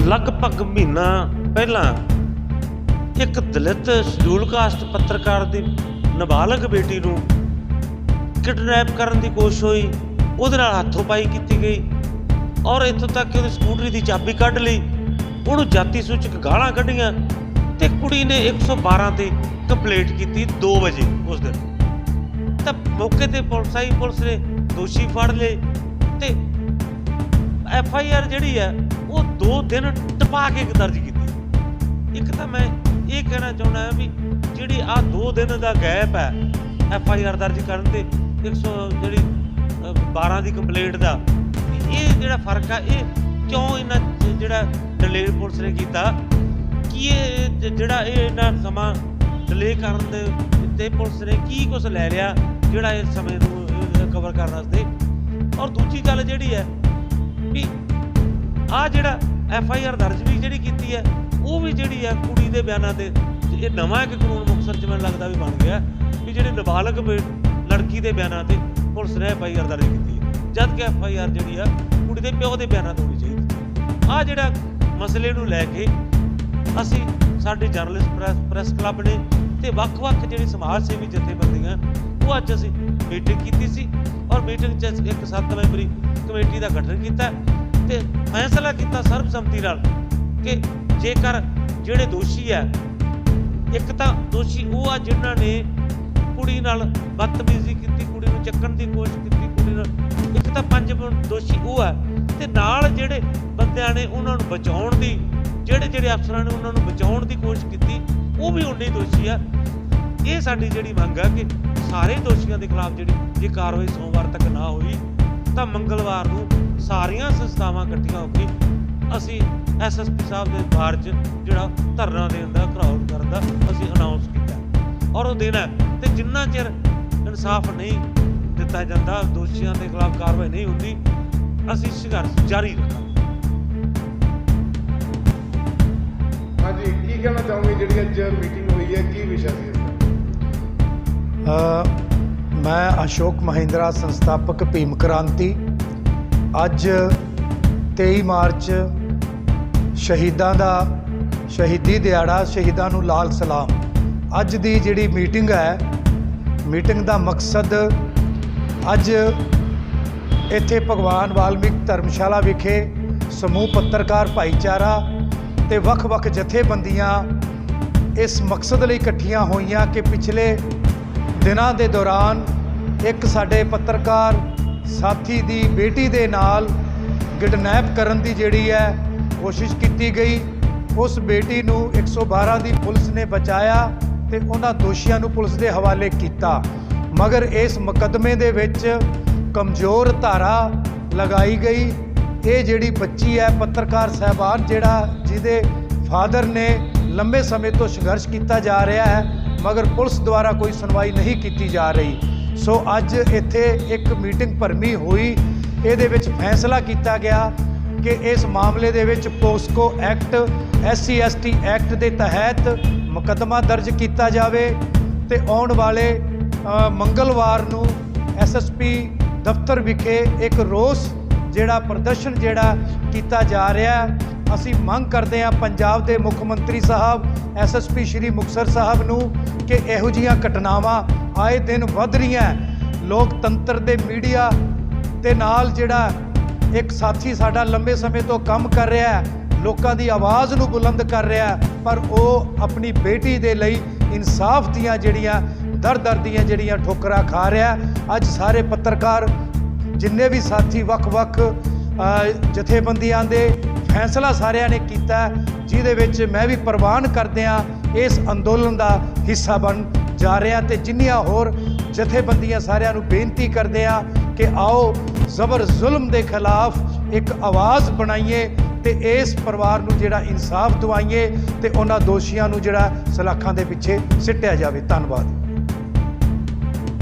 ਲਗਭਗ ਮਹੀਨਾ ਪਹਿਲਾਂ ਇੱਕ ਦਲਿਤ ਸ਼ਡਿਊਲ ਕਾਸਟ ਪੱਤਰਕਾਰ ਦੀ ਨਾਬਾਲਗ ਬੇਟੀ ਨੂੰ ਕਿਡਨੈਪ ਕਰਨ ਦੀ ਕੋਸ਼ਿਸ਼ ਹੋਈ। ਉਹਦੇ ਨਾਲ ਹੱਥੋਂ ਪਾਈ ਕੀਤੀ ਗਈ ਔਰ ਇੱਥੋਂ ਤੱਕ ਕਿ ਉਹਦੀ ਸਕੂਟਰੀ ਦੀ ਚਾਬੀ ਕੱਢ ਲਈ। ਉਹਨੂੰ ਜਾਤੀ ਸੂਚਕ ਗਾਲਾਂ ਕੱਢੀਆਂ ਤੇ ਕੁੜੀ ਨੇ 112 ਤੇ ਕੰਪਲੇਂਟ ਕੀਤੀ 2 ਵਜੇ ਉਸ ਦਿਨ। ਤਾਂ ਮੌਕੇ ਤੇ ਪੁਲਿਸ ਆਈ, ਪੁਲਿਸ ਨੇ ਦੋਸ਼ੀ ਫੜ ਲਏ ਤੇ ਐਫ ਆਈ ਆਰ ਜਿਹੜੀ ਹੈ ਦੋ ਦਿਨ ਟਪਾ ਕੇ ਦਰਜ ਕੀਤੀ। ਇੱਕ ਤਾਂ ਮੈਂ ਇਹ ਕਹਿਣਾ ਚਾਹੁੰਦਾ ਹਾਂ ਵੀ ਜਿਹੜੀ ਆ ਦੋ ਦਿਨ ਦਾ ਗੈਪ ਹੈ ਐਫ ਆਈ ਆਰ ਦਰਜ ਕਰਨ ਤੇ 100 ਜਿਹੜੀ ਅ, 12 ਦੀ ਕੰਪਲੇਂਟ ਦਾ ਇਹ ਜਿਹੜਾ ਫ਼ਰਕ ਆ ਇਹ ਕਿਉਂ ਇਹਨਾਂ ਜਿਹੜਾ ਡਿਲੇ ਪੁਲਿਸ ਨੇ ਕੀਤਾ? ਕੀ ਇਹ ਜਿਹੜਾ ਇਹ ਇਹਨਾਂ ਸਮਾਂ ਡਿਲੇ ਕਰਨ ਦੇ ਤੇ ਪੁਲਿਸ ਨੇ ਕੀ ਕੁਝ ਲੈ ਲਿਆ ਜਿਹੜਾ ਇਸ ਸਮੇਂ ਨੂੰ ਕਵਰ ਕਰਨ ਵਾਸਤੇ? ਔਰ ਦੂਜੀ ਗੱਲ ਜਿਹੜੀ ਹੈ ਵੀ ਆ ਜਿਹੜਾ ਐਫ ਆਈ ਆਰ ਦਰਜ ਵੀ ਜਿਹੜੀ ਕੀਤੀ ਹੈ, ਉਹ ਵੀ ਜਿਹੜੀ ਹੈ ਕੁੜੀ ਦੇ ਬਿਆਨਾਂ ਤੇ ਇਹ ਨਵਾਂ ਇੱਕ ਕਾਨੂੰਨ ਮੁਕਤਸਰ ਚ ਮੈਨੂੰ ਲੱਗਦਾ ਵੀ ਬਣ ਗਿਆ, ਵੀ ਜਿਹੜੇ ਨਾਬਾਲਗ ਬੇ- ਲੜਕੀ ਦੇ ਬਿਆਨਾਂ ਤੇ ਪੁਲਿਸ ਨੇ ਐਫ ਆਈ ਆਰ ਦਰਜ ਕੀਤੀ ਹੈ। ਜਦ ਕਿ ਐਫ ਆਈ ਆਰ ਜਿਹੜੀ ਆ, ਕੁੜੀ ਦੇ ਪਿਓ ਦੇ ਬਿਆਨਾਂ ਤੇ ਹੋਣੀ ਚਾਹੀਦੀ ਆ ਜਿਹੜਾ ਮਸਲੇ ਨੂੰ ਲੈ ਕੇ ਅਸੀਂ ਸਾਡੇ ਜਰਨਲਿਸਟ ਪ੍ਰੈਸ ਪ੍ਰੈਸ ਕਲੱਬ ਨੇ ਤੇ ਵੱਖ-ਵੱਖ ਜਿਹੜੀ ਸਮਾਜ ਸੇਵੀ ਜਥੇਬੰਦੀਆਂ, ਉਹ ਅੱਜ ਅਸੀਂ ਮੀਟਿੰਗ ਕੀਤੀ ਸੀ ਔਰ ਮੀਟਿੰਗ 'ਚ ਅਸੀਂ ਇੱਕ ਸੱਤ ਮੈਂਬਰੀ ਕਮੇਟੀ ਦਾ ਗਠਨ ਕੀਤਾ। ਤੇ ਫੈਸਲਾ ਕੀਤਾ ਸਰਬਸੰਮਤੀ ਨਾਲ ਕਿ ਜੇਕਰ ਜਿਹੜੇ ਦੋਸ਼ੀ ਹੈ, ਇੱਕ ਤਾਂ ਦੋਸ਼ੀ ਉਹ ਆ ਜਿਨ੍ਹਾਂ ਨੇ ਕੁੜੀ ਨਾਲ ਬਦਤਮੀਜ਼ੀ ਕੀਤੀ, ਕੁੜੀ ਨੂੰ ਚੱਕਣ ਦੀ ਕੋਸ਼ਿਸ਼ ਕੀਤੀ, ਕੁੜੀ ਨਾਲ, ਇੱਕ ਤਾਂ ਪੰਜ ਦੋਸ਼ੀ ਉਹ ਹੈ ਤੇ ਨਾਲ ਜਿਹੜੇ ਬੰਦਿਆਂ ਨੇ ਉਹਨਾਂ ਨੂੰ ਬਚਾਉਣ ਦੀ, ਜਿਹੜੇ ਜਿਹੜੇ ਅਫਸਰਾਂ ਨੇ ਉਹਨਾਂ ਨੂੰ ਬਚਾਉਣ ਦੀ ਕੋਸ਼ਿਸ਼ ਕੀਤੀ, ਉਹ ਵੀ ਉਨੇ ਦੋਸ਼ੀ ਆ। ਇਹ ਸਾਡੀ ਜਿਹੜੀ ਮੰਗ ਆ ਕਿ ਸਾਰੇ ਦੋਸ਼ੀਆਂ ਦੇ ਖਿਲਾਫ ਜਿਹੜੀ ਇਹ ਕਾਰਵਾਈ ਸੋਮਵਾਰ ਤੱਕ ਨਾ ਹੋਈ ਤਾਂ ਮੰਗਲਵਾਰ ਨੂੰ ਸਾਰੀਆਂ ਸੰਸਥਾਵਾਂ ਇਕੱਠੀਆਂ ਹੋ ਕੇ ਅਸੀਂ ਐਸਐਸਪੀ ਸਾਹਿਬ ਦੇ ਬਾਹਰ 'ਚ ਜਿਹੜਾ ਧਰਨਾ ਦੇਣ ਦਾ ਕਰਾਉਡ ਕਰਨ ਦਾ ਅਸੀਂ ਅਨਾਉਂਸ ਕੀਤਾ। ਔਰ ਉਹ ਦਿਨ ਹੈ ਤੇ ਜਿੰਨਾ ਚਿਰ ਇਨਸਾਫ ਨਹੀਂ ਦਿੱਤਾ ਜਾਂਦਾ ਦੋਸ਼ੀਆਂ ਦੇ ਖਿਲਾਫ ਕਾਰਵਾਈ ਨਹੀਂ ਹੁੰਦੀ ਅਸੀਂ ਸੰਘਰਸ਼ ਜਾਰੀ ਰੱਖਾਂਗੇ। ਹਾਂਜੀ ਕੀ ਕਹਿਣਾ ਚਾਹੋਗੇ ਜਿਹੜੀ ਅੱਜ ਮੀਟਿੰਗ ਹੋਈ ਹੈ? ਕੀ ਵਿਸ਼ਾ ਸੀ ਇਸ ਦਾ? ਮੈਂ ਅਸ਼ੋਕ ਮਹਿੰਦਰਾ, ਸੰਸਥਾਪਕ ਭੀਮ ਕ੍ਰਾਂਤੀ। ਅੱਜ 23 ਮਾਰਚ ਸ਼ਹੀਦਾਂ ਦਾ ਸ਼ਹੀਦੀ ਦਿਹਾੜਾ, ਸ਼ਹੀਦਾਂ ਨੂੰ ਲਾਲ ਸਲਾਮ। ਅੱਜ ਦੀ ਜਿਹੜੀ ਮੀਟਿੰਗ ਹੈ, ਮੀਟਿੰਗ ਦਾ ਮਕਸਦ ਅੱਜ ਇੱਥੇ ਭਗਵਾਨ ਵਾਲਮੀਕ ਧਰਮਸ਼ਾਲਾ ਵਿਖੇ ਸਮੂਹ ਪੱਤਰਕਾਰ ਭਾਈਚਾਰਾ ਤੇ ਵੱਖ-ਵੱਖ ਜਥੇਬੰਦੀਆਂ ਇਸ ਮਕਸਦ ਲਈ ਇਕੱਠੀਆਂ ਹੋਈਆਂ ਕਿ ਪਿਛਲੇ ਦਿਨਾਂ ਦੇ ਦੌਰਾਨ ਇੱਕ ਸਾਡੇ ਪੱਤਰਕਾਰ ਸਾਥੀ ਦੀ ਬੇਟੀ ਦੇ ਨਾਲ ਕਿਡਨੈਪ ਕਰਨ ਦੀ ਜਿਹੜੀ ਹੈ ਕੋਸ਼ਿਸ਼ ਕੀਤੀ ਗਈ। ਉਸ ਬੇਟੀ ਨੂੰ 112 ਦੀ ਪੁਲਿਸ ਨੇ ਬਚਾਇਆ ਤੇ ਉਹਨਾਂ ਦੋਸ਼ੀਆਂ ਨੂੰ ਪੁਲਿਸ ਦੇ ਹਵਾਲੇ ਕੀਤਾ। ਮਗਰ ਇਸ ਮੁਕੱਦਮੇ ਦੇ ਵਿੱਚ ਕਮਜ਼ੋਰ ਧਾਰਾ ਲਗਾਈ ਗਈ। ਇਹ ਜਿਹੜੀ ਬੱਚੀ ਹੈ, ਪੱਤਰਕਾਰ ਸਹਿਬਾਨ ਜਿਹੜਾ ਜਿਹਦੇ ਫਾਦਰ ਨੇ ਲੰਬੇ ਸਮੇਂ ਤੋਂ ਸੰਘਰਸ਼ ਕੀਤਾ ਜਾ ਰਿਹਾ ਹੈ ਮਗਰ ਪੁਲਿਸ ਦੁਆਰਾ ਕੋਈ ਸੁਣਵਾਈ ਨਹੀਂ ਕੀਤੀ ਜਾ ਰਹੀ। ਸੋ ਅੱਜ ਇੱਥੇ ਇੱਕ ਮੀਟਿੰਗ ਭਰਮੀ ਹੋਈ। ਇਹਦੇ ਵਿੱਚ ਫੈਸਲਾ ਕੀਤਾ ਗਿਆ ਕਿ ਇਸ ਮਾਮਲੇ ਦੇ ਵਿੱਚ POCSO act SC ST act ਦੇ ਤਹਿਤ ਮੁਕੱਦਮਾ ਦਰਜ ਕੀਤਾ ਜਾਵੇ ਤੇ ਆਉਣ ਵਾਲੇ ਮੰਗਲਵਾਰ ਨੂੰ ਐਸਐਸਪੀ ਦਫ਼ਤਰ ਵਿਖੇ ਇੱਕ ਰੋਸ ਜਿਹੜਾ ਪ੍ਰਦਰਸ਼ਨ ਜਿਹੜਾ ਕੀਤਾ ਜਾ ਰਿਹਾ ਅਸੀਂ ਮੰਗ ਕਰਦੇ ਹਾਂ ਪੰਜਾਬ ਦੇ ਮੁੱਖ ਮੰਤਰੀ ਸਾਹਿਬ ਐਸਐਸਪੀ ਸ਼੍ਰੀ ਮੁਕਤਸਰ ਸਾਹਿਬ ਨੂੰ ਕਿ ਇਹੋ ਜੀਆਂ ਘਟਨਾਵਾਂ ਆਏ ਦਿਨ ਵੱਧ ਰਹੀਆਂ ਲੋਕਤੰਤਰ ਦੇ ਮੀਡੀਆ ਦੇ ਨਾਲ ਜਿਹੜਾ ਇੱਕ ਸਾਥੀ ਸਾਡਾ ਲੰਬੇ ਸਮੇਂ ਤੋਂ ਕੰਮ ਕਰ ਰਿਹਾ ਹੈ, ਲੋਕਾਂ ਦੀ ਆਵਾਜ਼ ਨੂੰ ਬੁਲੰਦ ਕਰ ਰਿਹਾ ਪਰ ਉਹ ਆਪਣੀ ਬੇਟੀ ਦੇ ਲਈ ਇਨਸਾਫ ਦੀਆਂ ਜਿਹੜੀਆਂ ਦਰ ਦਰ ਦੀਆਂ ਜਿਹੜੀਆਂ ਠੋਕਰਾਂ ਖਾ ਰਿਹਾ ਅੱਜ ਸਾਰੇ ਪੱਤਰਕਾਰ, ਜਿੰਨੇ ਵੀ ਸਾਥੀ ਵੱਖ-ਵੱਖ ਜਥੇਬੰਦੀਆਂ ਦੇ ਫੈਸਲਾ ਸਾਰਿਆਂ ਨੇ ਕੀਤਾ ਜਿਹਦੇ ਵਿੱਚ ਮੈਂ ਵੀ ਪ੍ਰਵਾਨ ਕਰਦਿਆਂ ਇਸ ਅੰਦੋਲਨ ਦਾ ਹਿੱਸਾ ਬਣ ਜਾ ਰਿਹਾ ਤੇ ਜਿੰਨੀਆਂ ਹੋਰ ਜਥੇਬੰਦੀਆਂ ਸਾਰਿਆਂ ਨੂੰ ਬੇਨਤੀ ਕਰਦੇ ਆ ਕਿ ਆਓ ਜ਼ਬਰ ਜ਼ੁਲਮ ਦੇ ਖਿਲਾਫ ਇੱਕ ਆਵਾਜ਼ ਬਣਾਈਏ ਤੇ ਇਸ ਪਰਿਵਾਰ ਨੂੰ ਜਿਹੜਾ ਇਨਸਾਫ ਦਿਵਾਈਏ ਤੇ ਉਹਨਾਂ ਦੋਸ਼ੀਆਂ ਨੂੰ ਜਿਹੜਾ ਸਲਾਖਾਂ ਦੇ ਪਿੱਛੇ ਸਿੱਟਿਆ ਜਾਵੇ। ਧੰਨਵਾਦ।